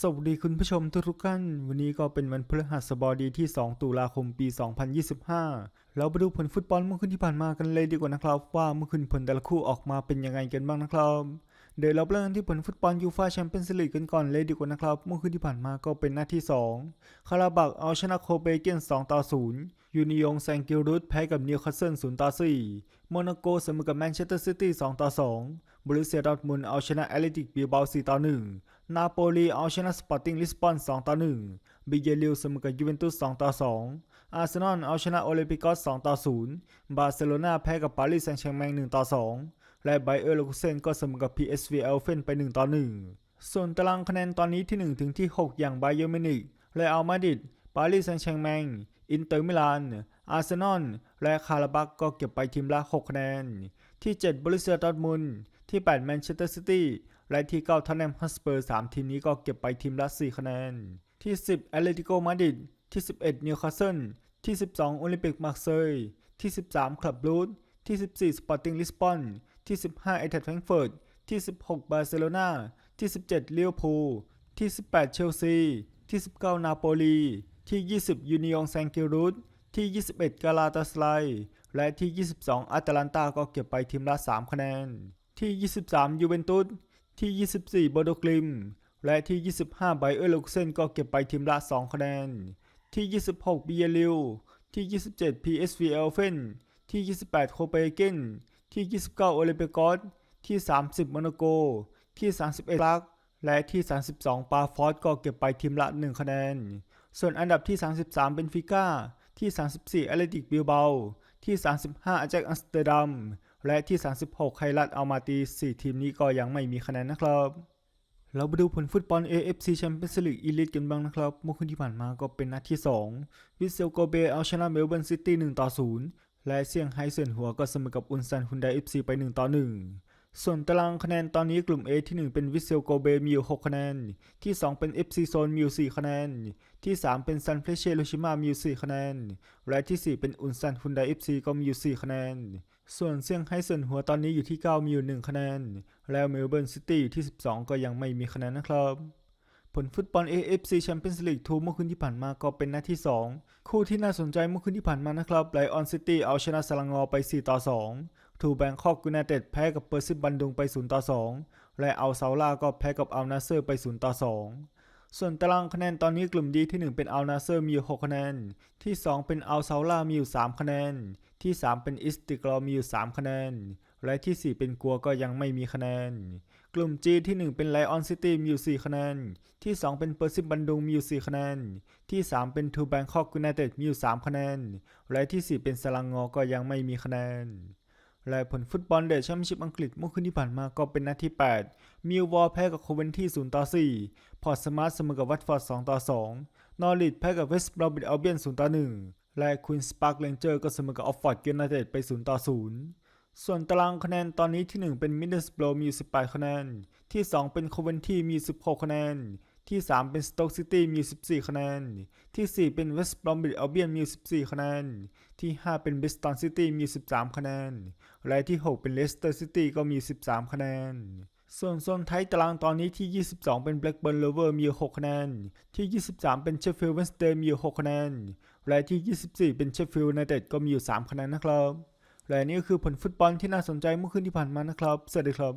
สวัสดีคุณผู้ชมทุกๆท่าน วันนี้ก็เป็นวันพฤหัสบดีที่ 2 ตุลาคมปี 2025 เราไปดูผลฟุตบอลเมื่อคืนที่ผ่านมากันเลยดีกว่านะครับ ว่าเมื่อคืนผลแต่ละคู่ออกมาเป็นยังไงกันบ้างนะครับเดี๋ยวเราเริ่มที่ผลฟุตบอลยูฟาแชมเปี้ยนส์ลีกกันก่อนเลยดีกว่านะครับ เมื่อคืนที่ผ่านมาก็เป็นหน้าที่ 2 คาราบักเอาชนะโคเปเกน2ต่อ0ยูนิยงแซงกิลรุตแพ้กับนิวคาสเซิล0ต่อ4โมนาโกเสมอกับแมนเชสเตอร์ซิตี้2ต่อ2บรูเซียดอร์ทมุนเอาชนะแอตเลติกบิลบา4ต่อ1 นาโปลีเอาชนะสปอร์ติ้งลิสบอน2ต่อ1บิเยลิวเสมอกับยูเวนตุส2ต่อ2อาร์เซนอลเอาชนะโอลิมปิกอส2ต่อ0บาร์เซโลนาแพ้กับปารีสแซงต์แชร์แมง1ต่อ2และไบเออร์เลกุเซนก็เสมอกับ PSV เอลเฟนไป1ต่อ1ส่วนตารางคะแนนตอนนี้ที่ 1 ถึงที่ 6 อย่างไบเยอร์มินิกและอัลมาดริดปารีสแซงต์แชร์แมงอินเตอร์มิลาน อาร์เซนอล และคาราบักก็เก็บไปทีมละ 6 คะแนน ที่ 7บริเซียดอร์ทมุน ที่ 8 แมนเชสเตอร์ซิตี้และที่ 9 ทอนแนมฮัสเปอร์ 3 ทีมนี้ก็เก็บไปทีมละ 4 คะแนน ที่ 10 แอตเลติโกมาดริด ที่ 11 นิวคาสเซิล ที่ 12 โอลิมปิกมาร์เซย์ที่ 13 คลับรูทที่ 14 สปอร์ติ้งลิสบอน ที่ 15 เอเทดแฟรงเฟิร์ต ที่ 16 บาร์เซโลนา ที่ 17ลิเวพูที่ 18 เชลซี ที่ 19 นาโปลี ที่ 20 ยูนิยองแซงกิลรุตที่ 21 กาลาตาสไล และที่ 22อัตแลนตาก็เก็บไปทีมละ 3 คะแนน ที่ 23 ยูเวนตุส ที่ 24โบโดกลิม และที่ 25 ไบเออร์เลกุเซนก็เก็บไปทีมละ 2 คะแนน ที่ 26 บีเยลิว ที่ 27 PSV เอลเฟน ที่ 28 โคเปเกน ที่ 29 โอลิมปิกอส ที่ 30 โมนาโก ที่ 31ลัก และที่ 32 ปาฟอสก็เก็บไปทีมละ 1 คะแนน ส่วนอันดับที่ 33 เป็นฟิก้า ที่ 34 แอตเลติกบิลเบา ที่ 35 อาแจ็คอัมสเตอร์ดัม และที่ 36 ไครัตอัลมาตี 4 ทีมนี้ก็ยังไม่มีคะแนนนะครับ เราไปดูผลฟุตบอล AFC Champions League Elite กันบ้างนะครับ เมื่อคืนที่ผ่านมาก็เป็นนัดที่ 2 วิเซลโกเบเอาชนะเมลเบิร์นซิตี้1ต่อ0และเซี่ยงไฮ้เซินหัวก็เสมอกับอุนซันฮุนไดเอฟซีไป 1 ต่อ 1 ส่วนตารางคะแนนตอนนี้กลุ่ม A ที่ 1 เป็นวิเซลโกเบมีอยู่ 6 คะแนน ที่ 2 เป็น FC โซนมีอยู่ 4 คะแนน ที่ 3 เป็นซันเฟรเชโรชิมามีอยู่ 4 คะแนน และที่ 4 เป็นอุนซันฮุนไดเอฟซีก็มีอยู่ 4 คะแนน ส่วนเซี่ยงไฮ้เซินหัวตอนนี้อยู่ที่ 9 มีอยู่ 1 คะแนน แล้วเมลเบิร์นซิตี้อยู่ที่ 12 ก็ยังไม่มีคะแนนนะครับผลฟุตบอล AFC Champions League 2เมื่อคืนที่ผ่านมาก็เป็นนัดที่ 2 คู่ที่น่าสนใจเมื่อคืนที่ผ่านมานะครับไลออนซิตี้เอาชนะสลังงอไป 4 ต่อ 2 ทูแบงคอกยูไนเต็ดแพ้กับเปอร์ซิบันดุงไป 0 ต่อ 2 และเอาเซาล่าก็แพ้กับอัลนาเซอร์ไป 0 ต่อ 2 ส่วนตารางคะแนนตอนนี้กลุ่มดีที่ 1 เป็นอัลนาเซอร์มีอยู่6คะแนน ที่ 2 เป็นอัลเซาล่ามีอยู่ 3 คะแนน ที่ 3 เป็นอิสติกรอมีอยู่ 3 คะแนน และที่ 4 เป็นกัวก็ยังไม่มีคะแนน กลุ่ม G ที่ 1 เป็นไลออนซิตี้มีอยู่ 4 คะแนน ที่ 2 เป็นเปอร์ซิบันดุงมีอยู่ 4 คะแนน ที่ 3 เป็นทูแบงคอกยูไนเต็ดมีอยู่ 3 คะแนน และที่ 4 เป็นสลังงอก็ยังไม่มีคะแนน และผลฟุตบอลเดชแชมเปี้ยนชิพอังกฤษเมื่อคืนที่ผ่านมาก็เป็นนัดที่ 8 มิลวอลแพ้กับโคเวนที่0ต่อ4 พอร์ตสมาร์ทเสมอกับวัตฟอร์ด2ต่อ2 นอริทแพ้กับเวสต์บรอมบิดอัลเบียน0ต่อ1 และควีนสปาร์คเลนเจอร์ก็เสมอกับออฟฟอร์ดยูไนเต็ดไป0ต่อ0ส่วนตารางคะแนนตอนนี้ที่ 1 เป็นมิดเดิลสโบรมี 18 คะแนน ที่ 2 เป็นโคเวนที่มี 16 คะแนน ที่ 3 เป็นสโต๊กซิตี้มี 14 คะแนน ที่ 4 เป็นเวสต์บรอมบิดอัลเบียนมี 14 คะแนน ที่ 5 เป็นบิสตันซิตี้มี 13 คะแนนและที่ 6 เป็นเลสเตอร์ซิตี้ก็มี 13 คะแนน ส่วนโซนท้ายตารางตอนนี้ที่ 22 เป็นแบล็กเบิร์นเลเวอร์มี 6 คะแนน ที่ 23 เป็นเชฟฟิลด์เวนสเดย์มี 6 คะแนนและที่ 24 เป็นเชฟฟิลด์ไนเต็ดก็มีอยู่ 3 คะแนนนะครับและนี่ก็คือผลฟุตบอลที่น่าสนใจเมื่อคืนที่ผ่านมานะครับ สวัสดีครับ